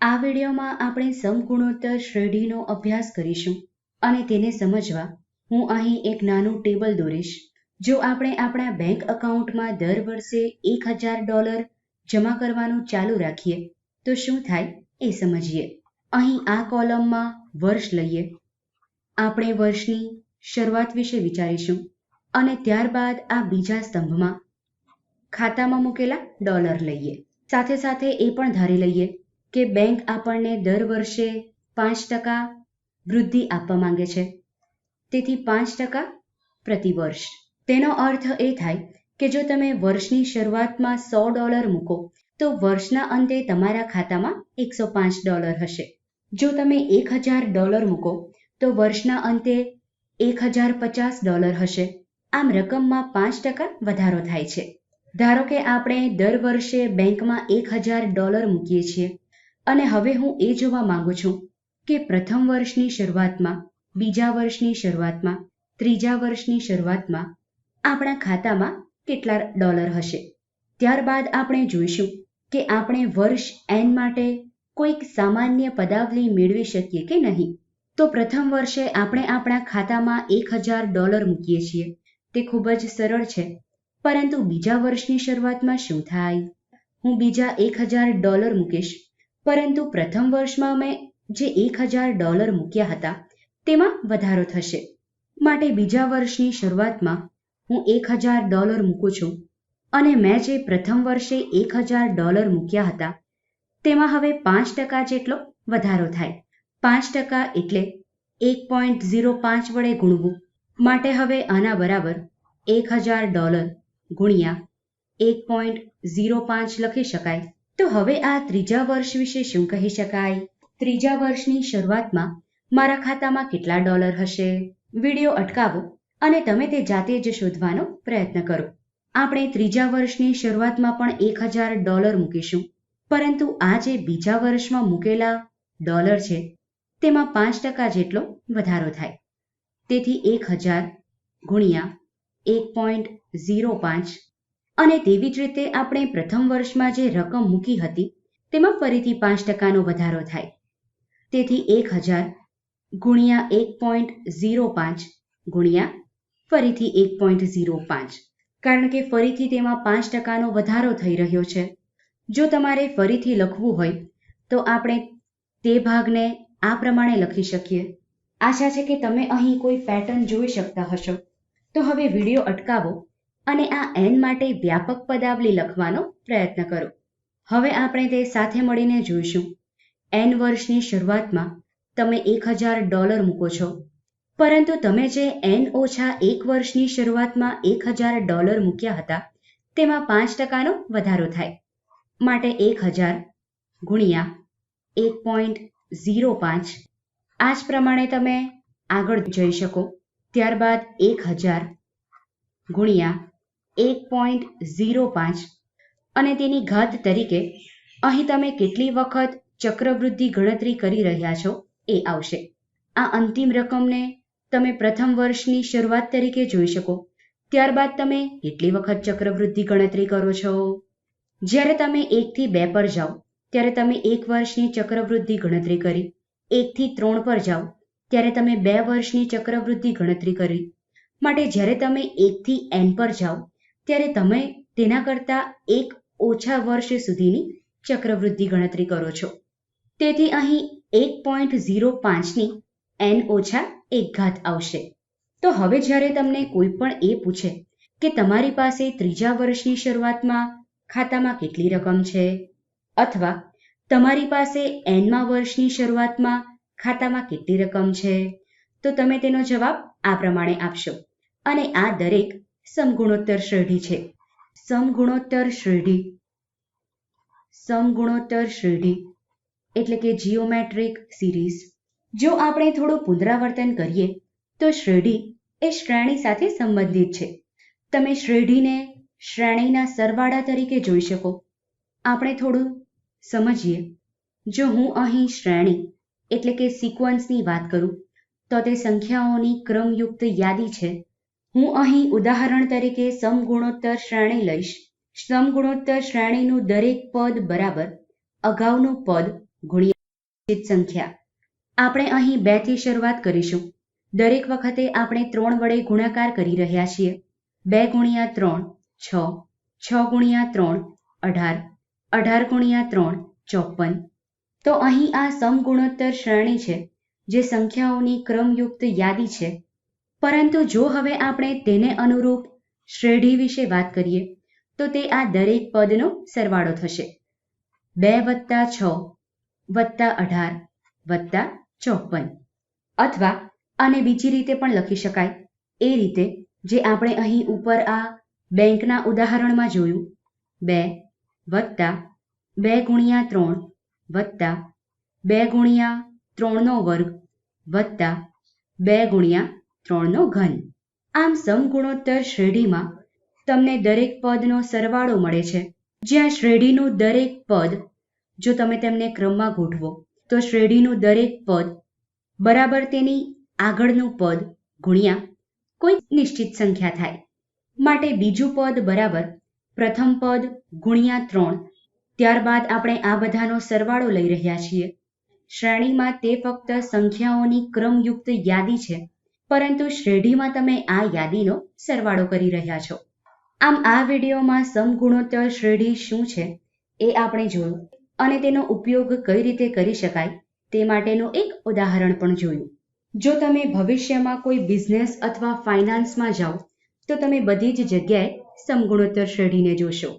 આ વિડીયોમાં આપણે સમગુણોત્તર શ્રેઢીનો અભ્યાસ કરીશું અને તેને સમજવા હું અહીં એક નાનું ટેબલ દોરીશ. જો આપણે આપણા બેંક એકાઉન્ટમાં દર વર્ષે એક હજાર ડોલર જમા કરવાનું ચાલુ રાખીએ, તો શું થાય એ સમજીએ. અહીં આ કોલમમાં વર્ષ લઈએ. આપણે વર્ષની શરૂઆત વિશે વિચારીશું અને ત્યારબાદ આ બીજા સ્તંભમાં ખાતામાં મૂકેલા ડોલર લઈએ. સાથે સાથે એ પણ ધારી લઈએ કે બેંક આપણને દર વર્ષે પાંચ ટકા વૃદ્ધિ આપવા માંગે છે. તેથી પાંચ ટકા પ્રતિ વર્ષ. તેનો અર્થ એ થાય કે જો તમે વર્ષની શરૂઆતમાં સો ડોલર મૂકો, તો વર્ષના અંતે તમારા ખાતામાં એકસો પાંચ ડોલર હશે. જો તમે એક હજાર ડોલર મૂકો, તો વર્ષના અંતે એક હજાર પચાસ ડોલર હશે. આમ રકમમાં પાંચ ટકા વધારો થાય છે. ધારો કે આપણે દર વર્ષે બેંકમાં એક હજાર ડોલર મૂકીએ છીએ અને હવે હું એ જોવા માંગુ છું કે પ્રથમ વર્ષની શરૂઆતમાં, બીજા વર્ષની શરૂઆતમાં, ત્રીજા વર્ષની શરૂઆતમાં આપણા ખાતામાં કેટલા ડોલર હશે. ત્યારબાદ આપણે જોઈશું કે આપણે વર્ષ એન માટે કોઈક સામાન્ય પદાવલી મેળવી શકીએ કે નહીં. તો પ્રથમ વર્ષે આપણે આપણા ખાતામાં એક હજાર ડોલર મૂકીએ છીએ. તે ખૂબ જ સરળ છે. પરંતુ બીજા વર્ષની શરૂઆતમાં શું થાય? હું બીજા એક હજાર ડોલર મૂકીશ. પરંતુ પ્રથમ વર્ષમાં મેં જે એક હજાર ડોલર મૂક્યા હતા, તેમાં વધારો થશે. માટે બીજા વર્ષની શરૂઆતમાં હું એક હજાર ડોલર મૂકું છું અને મેં જે પ્રથમ વર્ષે એક હજાર ડોલર મૂક્યા હતા, તેમાં હવે પાંચ ટકા જેટલો વધારો થાય. પાંચ ટકા એટલે એક પોઈન્ટ ઝીરો પાંચ વડે ગુણવું. માટે હવે આના બરાબર એક હજાર ડોલર ગુણ્યા એક પોઈન્ટ ઝીરો પાંચ લખી શકાય. તો હવે આ ત્રીજા વર્ષ વિશે શું કહી શકાય? ત્રીજા વર્ષની શરૂઆતમાં મારા ખાતામાં કેટલા ડોલર હશે? વીડિયો અટકાવો અને તમે તે જાતે જ શોધવાનો પ્રયત્ન કરો. આપણે ત્રીજા વર્ષની શરૂઆતમાં પણ એક હજાર ડોલર મૂકીશું. પરંતુ આ જે બીજા વર્ષમાં મૂકેલા ડોલર છે, તેમાં પાંચ ટકા જેટલો વધારો થાય. તેથી એક હજાર ગુણ્યા એક પોઈન્ટ ઝીરો પાંચ અને તેવી જ રીતે આપણે પ્રથમ વર્ષમાં જે રકમ મૂકી હતી, તેમાં ફરીથી પાંચ ટકાનો વધારો થાય. તેથી એક હજાર ગુણ્યા એક પોઈન્ટ ઝીરો પાંચ ગુણ્યા ફરીથી એક પોઈન્ટ ઝીરો પાંચ. કારણ કે ફરીથી તેમાં પાંચ ટકાનો વધારો થઈ રહ્યો છે. જો તમારે ફરીથી લખવું હોય, તો આપણે તે ભાગને આ પ્રમાણે લખી શકીએ. આશા છે કે તમે અહીં કોઈ પેટર્ન જોઈ શકતા હશો. તો હવે વીડિયો અટકાવો. અને આ એન માટે વ્યાપક પદાવલી લખવાનો પ્રયત્ન કરો. હવે આપણે તે સાથે મળીને જોઈશું. એન વર્ષની શરૂઆતમાં તમે એક હજાર ડોલર મૂકો છો. પરંતુ તમે જે એન ઓછા એક વર્ષની શરૂઆતમાં એક હજાર ડોલર મૂક્યા હતા, તેમાં પાંચ ટકાનો વધારો થાય. માટે એક હજાર ગુણ્યા એક પોઈન્ટ ઝીરો પાંચ. આ જ પ્રમાણે તમે આગળ જઈ શકો. ત્યારબાદ એક હજાર ગુણ્યા એક પોઈન્ટ ઝીરો પાંચ અને તેની ઘાત તરીકે અહીં તમે કેટલી વખત ચક્રવૃદ્ધિ ગણતરી કરી રહ્યા છો એ આવશે. આ અંતિમ રકમને તમે પ્રથમ વર્ષની શરૂઆત તરીકે જોઈ શકો. ત્યારબાદ તમે કેટલી વખત ચક્રવૃદ્ધિ ગણતરી કરો છો? જ્યારે તમે એકથી બે પર જાઓ, ત્યારે તમે એક વર્ષની ચક્રવૃદ્ધિ ગણતરી કરી, એકથી ત્રણ પર જાઓ, ત્યારે તમે બે વર્ષની ચક્રવૃદ્ધિ ગણતરી કરી. માટે જ્યારે તમે એકથી એન પર જાઓ ત્યારે તમે તેના કરતાં એક ઓછા વર્ષ સુધીની ચક્રવૃદ્ધિ ગણતરી કરો છો. તેથી અહીં એક પોઈન્ટ ઝીરો પાંચની એન ઓછા એક ઘાત આવશે. તો હવે જ્યારે તમને કોઈ પણ એ પૂછે કે તમારી પાસે ત્રીજા વર્ષની શરૂઆતમાં ખાતામાં કેટલી રકમ છે, અથવા તમારી પાસે એનમા વર્ષની શરૂઆતમાં ખાતામાં કેટલી રકમ છે, તો તમે તેનો જવાબ આ પ્રમાણે આપશો. અને આ દરેક સમગુણોત્તર શ્રેઢી છે. સમગુણોત્તર શ્રેઢી. સમગુણોત્તર શ્રેઢી એટલે કે જીઓમેટ્રિક સિરીઝ જો આપણે થોડું પુનરાવર્તન કરીએ, તો શ્રેઢી એ શ્રેણી સાથે સંબંધિત છે. તમે શ્રેઢીને શ્રેણીના સરવાળા તરીકે જોઈ શકો. આપણે થોડું સમજીએ. જો હું અહીં શ્રેણી એટલે કે સિક્વન્સની વાત કરું, તો તે સંખ્યાઓની ક્રમયુક્ત યાદી છે. હું અહીં ઉદાહરણ તરીકે સમગુણોત્તર શ્રેણી લઈશ. સમગુણોત્તર શ્રેણીનું દરેક પદ બરાબર અગાઉનું પદ ગુણ્યા સંખ્યા. આપણે અહીં બેથી શરૂઆત કરીશું. દરેક વખતે આપણે ત્રણ વડે ગુણાકાર કરી રહ્યા છીએ. બે ગુણ્યા ત્રણ, છ. છ ગુણ્યા ત્રણ, અઢાર. અઢાર ગુણ્યા ત્રણ, ચોપન. તો અહીં આ સમગુણોત્તર શ્રેણી છે, જે સંખ્યાઓની ક્રમયુક્ત યાદી છે. પરંતુ જો હવે આપણે તેને અનુરૂપ શ્રેઢી વિશે વાત કરીએ, તો તે આ દરેક પદનો સરવાળો થશે. બે વત્તા છ વત્તા અઢાર વત્તા ચોપન. અથવા આને બીજી રીતે પણ લખી શકાય. એ રીતે જે આપણે અહીં ઉપર આ બેંકના ઉદાહરણમાં જોયું, બે વત્તા બે ગુણ્યા ત્રણ વત્તા બે ગુણ્યા ત્રણનો વર્ગ વત્તા બે ગુણ્યા ત્રણનો ઘન. આમ સમગુણોત્તર શ્રેઢીમાં તમને દરેક પદનો સરવાળો મળે છે. જ્યાં શ્રેઢીનું દરેક પદ, જો તમે તેમને ક્રમમાં ગોઠવો, તો શ્રેઢીનું દરેક પદ બરાબર તેની આગળનું પદ ગુણ્યા કોઈ નિશ્ચિત સંખ્યા થાય. માટે બીજું પદ બરાબર પ્રથમ પદ ગુણ્યા ત્રણ. ત્યારબાદ આપણે આ બધાનો સરવાળો લઈ રહ્યા છીએ. શ્રેણીમાં તે ફક્ત સંખ્યાઓની ક્રમયુક્ત યાદી છે. પરંતુ શ્રેઢીમાં તમે આ યાદીનો સરવાળો કરી રહ્યા છો. આમ આ વિડીયોમાં સમગુણોત્તર શ્રેઢી શું છે એ આપણે જોયું અને તેનો ઉપયોગ કઈ રીતે કરી શકાય તે માટેનું એક ઉદાહરણ પણ જોયું. જો તમે ભવિષ્યમાં કોઈ બિઝનેસ અથવા ફાઇનાન્સમાં જાઓ, તો તમે બધી જ જગ્યાએ સમગુણોત્તર શ્રેઢીને જોશો.